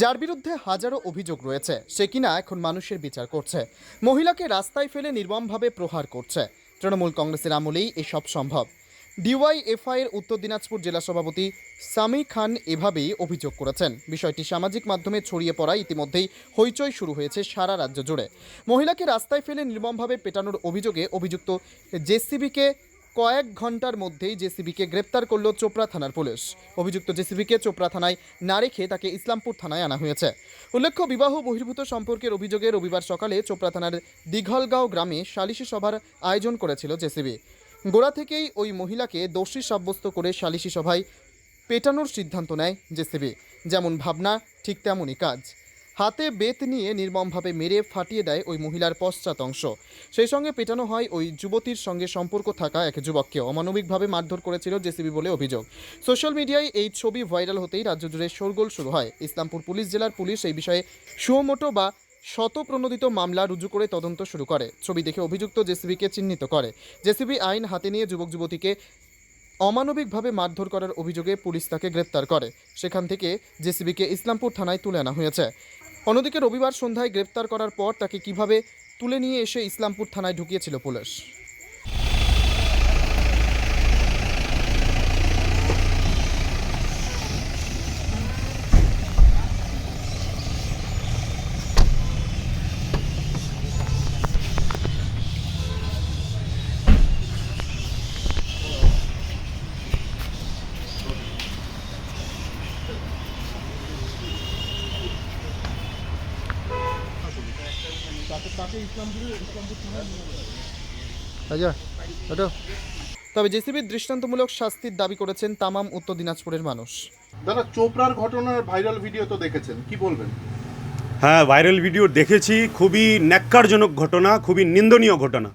যার বিরুদ্ধে হাজারো অভিযোগ রয়েছে, সে কিনা এখন মানুষের বিচার করছে। মহিলাকে রাস্তায় ফেলে নির্মমভাবে প্রহার করছে। তৃণমূল কংগ্রেসের আমলেই এসব সম্ভব। ডিওয়াইএফআই এর উত্তর দিনাজপুর জেলা সভাপতি সামি খান এভাবেই অভিযোগ করেছেন। বিষয়টি সামাজিক মাধ্যমে ছড়িয়ে পড়ায় ইতিমধ্যেই হইচই শুরু হয়েছে সারা রাজ্য জুড়ে। মহিলাকে রাস্তায় ফেলে নির্মমভাবে পেটানোর অভিযোগে অভিযুক্ত জেসিবিকে কয়েক ঘণ্টার মধ্যেই জেসিবিকে গ্রেপ্তার করল চোপড়া থানার পুলিশ। অভিযুক্ত জেসিবিকে চোপড়া থানায় না রেখে তাকে ইসলামপুর থানায় আনা হয়েছে। উল্লেখ্য, বিবাহ বহির্ভূত সম্পর্কের অভিযোগে রবিবার সকালে চোপড়া থানার দিঘলগাঁও গ্রামে সালিশি সভার আয়োজন করেছিল জেসিবি। গোড়া থেকেই ওই মহিলাকে দোষী সাব্যস্ত করে সালিশি সভায় পেটানোর সিদ্ধান্ত নেয় জেসিবি। যেমন ভাবনা, ঠিক তেমনই কাজ। হাতে বেত নিয়ে নির্মমভাবে মেরে ফাটিয়ে দেয় ওই মহিলার পশ্চাৎ অংশ। সেই সঙ্গে পেটানো হয় ওই যুবতীর সঙ্গে সম্পর্ক থাকা এক যুবককে অমানবিকভাবে মারধর করেছিল জেসিবি বলে অভিযোগ। সোশ্যাল মিডিয়ায় এই ছবি ভাইরাল হতেই রাজ্য জুড়ে শোরগোল শুরু হয়। ইসলামপুর পুলিশ জেলার পুলিশ এই বিষয়ে সুমোটো বা শতপ্রণোদিত মামলা রুজু করে তদন্ত শুরু করে। ছবি দেখে অভিযুক্ত জেসিবিকে চিহ্নিত করে। জেসিবি আইন হাতে নিয়ে যুবক যুবতীকে অমানবিকভাবে মারধর করার অভিযোগে পুলিশ তাকে গ্রেপ্তার করে। সেখান থেকে জেসিবিকে ইসলামপুর থানায় তুলে আনা হয়েছে। অন্যদিকে রবিবার সন্ধ্যায় গ্রেপ্তার করার পর তাকে কীভাবে তুলে নিয়ে এসে ইসলামপুর থানায় ঢুকিয়েছিল পুলিশ? আচ্ছা ওটো তবে জেসিবির দৃষ্টান্তমূলক শাস্তির দাবি করেছেন তামাম উত্তর দিনাজপুরের মানুষ। দাদা চোপড়ার ঘটনার ভাইরাল ভিডিও তো দেখেছেন কি বলবেন? হ্যাঁ ভাইরাল ভিডিও দেখেছি খুবই ন্যাক্কারজনক ঘটনা খুবই নিন্দনীয় ঘটনা।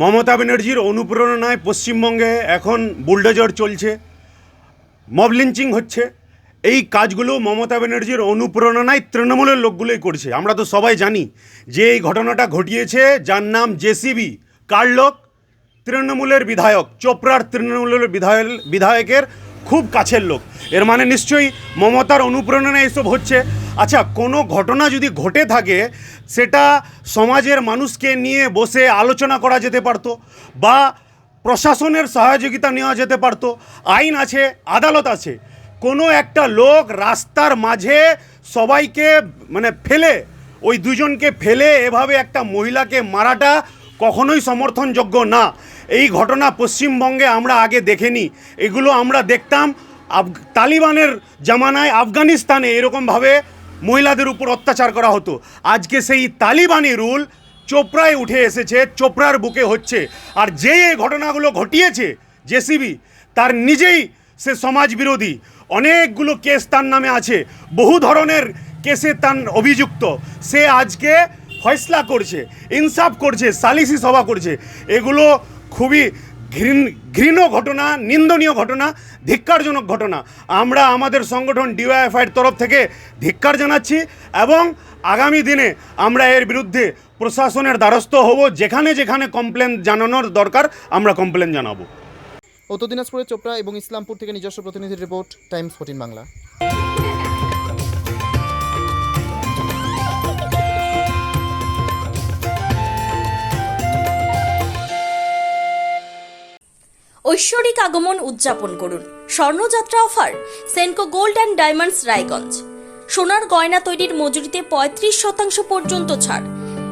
মমতা ব্যানার্জির অনুপ্রেরণায় পশ্চিমবঙ্গে এখন বুলডোজার চলছে মব লিঞ্চিং হচ্ছে এই কাজগুলো মমতা ব্যানার্জির অনুপ্রেরণায় তৃণমূলের লোকগুলোই করছে। আমরা তো সবাই জানি যে এই ঘটনাটা ঘটিয়েছে, যার নাম জেসিবি। কার লোক? তৃণমূলের বিধায়ক, চোপড়ার তৃণমূলের বিধায়ক, বিধায়কের খুব কাছের লোক। এর মানে নিশ্চয়ই মমতার অনুপ্রেরণায় এসব হচ্ছে। আচ্ছা কোনো ঘটনা যদি ঘটে থাকে, সেটা সমাজের মানুষকে নিয়ে বসে আলোচনা করা যেতে পারতো বা প্রশাসনের সহযোগিতা নেওয়া যেতে পারতো। আইন আছে, আদালত আছে। কোনো একটা লোক রাস্তার মাঝে সবাইকে মানে ফেলে, ওই দুজনকে ফেলে এভাবে একটা মহিলাকে মারাটা কখনোই সমর্থনযোগ্য না। এই ঘটনা পশ্চিমবঙ্গে আমরা আগে দেখিনি। এগুলো আমরা দেখতাম আফ, তালিবানের জামানায় আফগানিস্তানে এরকমভাবে মহিলাদের উপর অত্যাচার করা হতো। আজকে সেই তালিবানি রুল চোপড়ায় উঠে এসেছে, চোপড়ার বুকে হচ্ছে। আর যে ঘটনাগুলো ঘটিয়েছে জেসিবি, তার নিজেই সে সমাজ বিরোধী অনেকগুলো কেস তার নামে আছে। বহু ধরনের কেসে তার অভিযুক্ত। সে আজকে ফয়সলা করছে, ইনসাফ করছে সালিসি সভা করছে। এগুলো খুবই ঘৃণ ঘৃণ ঘটনা, নিন্দনীয় ঘটনা, ধিক্কারজনক ঘটনা। আমরা আমাদের সংগঠন ডিওয়াইএফআইয়ের তরফ থেকে ধিক্কার জানাচ্ছি এবং আগামী দিনে আমরা এর বিরুদ্ধে প্রশাসনের দ্বারস্থ হব। যেখানে যেখানে কমপ্লেন জানানোর দরকার, আমরা কমপ্লেন জানাব। উত্তর দিনাজপুরের চোপড়া এবং ইসলামপুর থেকে নিজস্ব প্রতিনিধির রিপোর্ট, টাইমস ফোর্টিন বাংলা। ঐশ্বরিক আগমন উদযাপন করুন। স্বর্ণযাত্রা offer, Senco Gold and Diamonds Raiganj. সোনার গয়না তৈরির মজুরিতে পঁয়ত্রিশ শতাংশ পর্যন্ত ছাড়।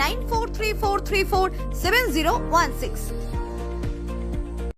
9434347016.